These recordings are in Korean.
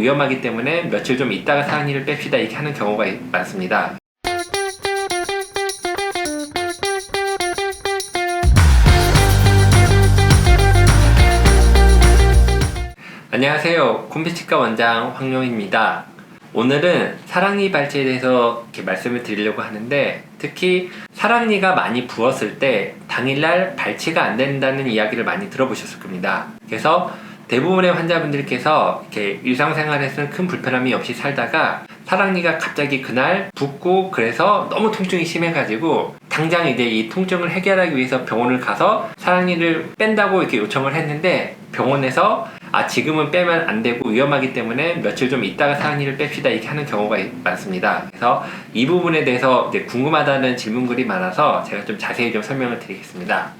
위험하기 때문에 며칠 좀 있다가 사랑니를 뺍시다 이렇게 하는 경우가 많습니다. 안녕하세요. 콤비치과 원장 황용입니다. 오늘은 사랑니 발치에 대해서 이렇게 말씀을 드리려고 하는데 특히 사랑니가 많이 부었을 때 당일날 발치가 안 된다는 이야기를 많이 들어보셨을 겁니다. 그래서 대부분의 환자분들께서 이렇게 일상생활에서는 큰 불편함이 없이 살다가 사랑니가 갑자기 그날 붓고 그래서 너무 통증이 심해가지고 당장 이제 이 통증을 해결하기 위해서 병원을 가서 사랑니를 뺀다고 이렇게 요청을 했는데 병원에서 아 지금은 빼면 안 되고 위험하기 때문에 며칠 좀 있다가 사랑니를 뺍시다 이렇게 하는 경우가 많습니다. 그래서 이 부분에 대해서 궁금하다는 질문글이 많아서 제가 좀 자세히 좀 설명을 드리겠습니다.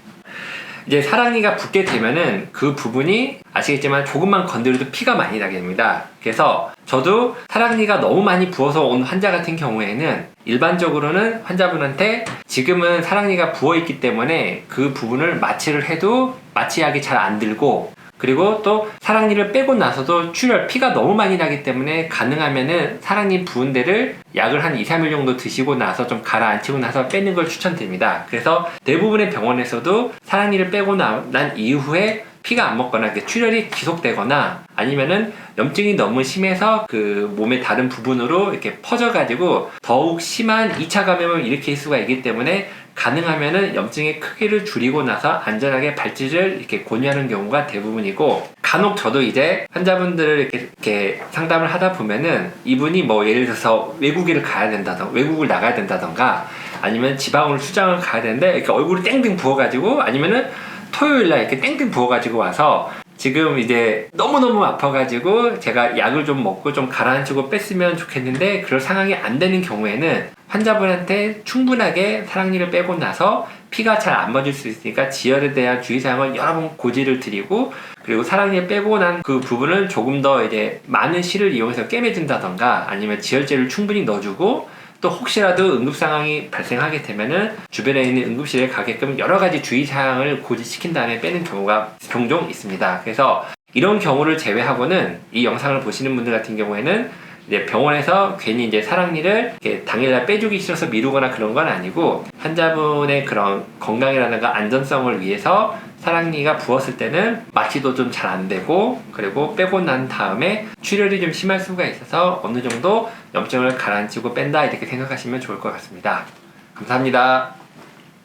이제 사랑니가 붓게 되면은 그 부분이 아시겠지만 조금만 건드려도 피가 많이 나게 됩니다. 그래서 저도 사랑니가 너무 많이 부어서 온 환자 같은 경우에는 일반적으로는 환자분한테 지금은 사랑니가 부어 있기 때문에 그 부분을 마취를 해도 마취약이 잘 안 들고 그리고 또 사랑니를 빼고 나서도 출혈, 피가 너무 많이 나기 때문에 가능하면은 사랑니 부은 데를 약을 한 2, 3일 정도 드시고 나서 좀 가라앉히고 나서 빼는 걸 추천드립니다. 그래서 대부분의 병원에서도 사랑니를 빼고 나, 난 이후에 피가 안 먹거나 출혈이 지속되거나 아니면은 염증이 너무 심해서 그 몸의 다른 부분으로 이렇게 퍼져가지고 더욱 심한 2차 감염을 일으킬 수가 있기 때문에 가능하면은 염증의 크기를 줄이고 나서 안전하게 발치를 이렇게 권유하는 경우가 대부분이고 간혹 저도 이제 환자분들을 이렇게, 이렇게 상담을 하다 보면은 이분이 뭐 예를 들어서 외국을 가야 된다던가 외국을 나가야 된다던가 아니면 지방으로 출장을 가야 되는데 이렇게 얼굴이 땡땡 부어가지고 아니면은 토요일 날 이렇게 땡땡 부어가지고 와서 지금 이제 너무너무 아파가지고 제가 약을 좀 먹고 좀 가라앉히고 뺐으면 좋겠는데 그럴 상황이 안 되는 경우에는 환자분한테 충분하게 사랑니를 빼고 나서 피가 잘 안 멎을 수 있으니까 지혈에 대한 주의사항을 여러 번 고지를 드리고 그리고 사랑니를 빼고 난 그 부분을 조금 더 이제 많은 실을 이용해서 깨매준다던가 아니면 지혈제를 충분히 넣어주고 또 혹시라도 응급 상황이 발생하게 되면은 주변에 있는 응급실에 가게끔 여러 가지 주의 사항을 고지시킨 다음에 빼는 경우가 종종 있습니다. 그래서 이런 경우를 제외하고는 이 영상을 보시는 분들 같은 경우에는 이제 병원에서 괜히 이제 사랑니를 당일날 빼주기 싫어서 미루거나 그런 건 아니고 환자분의 그런 건강이라든가 안전성을 위해서 사랑니가 부었을 때는 마취도 좀 잘 안 되고 그리고 빼고 난 다음에 출혈이 좀 심할 수가 있어서 어느 정도 염증을 가라앉히고 뺀다 이렇게 생각하시면 좋을 것 같습니다. 감사합니다.